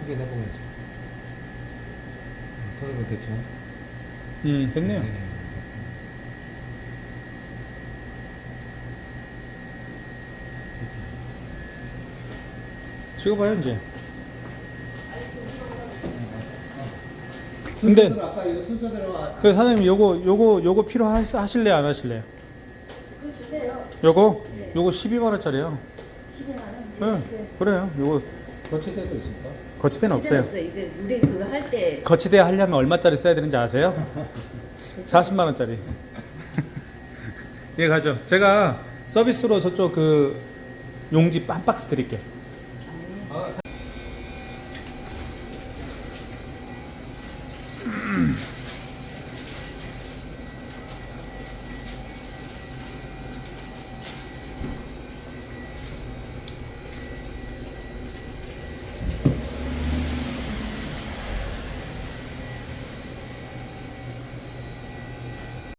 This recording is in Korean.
확인해보면서 터널 대충 음, 예, 됐네요. 찍어봐요, 이제. 그 근데- 아까 이거 순서대로 그 사장님, 요거, 요거, 요거 필요하실래요? 안 하실래요? 그거 주세요. 요거? 네. 요거 12만원짜리요. 12만 원. 네, 그래요. 요거, 거치대도 있습니까? 거치대는 없어요. 없어요. 이게 우리 그거 할때 거치대 하려면 얼마짜리 써야 되는지 아세요? 40만 원짜리. 예, 가죠. 제가 서비스로 저쪽 그 용지 빰박스 드릴게. 아, 사-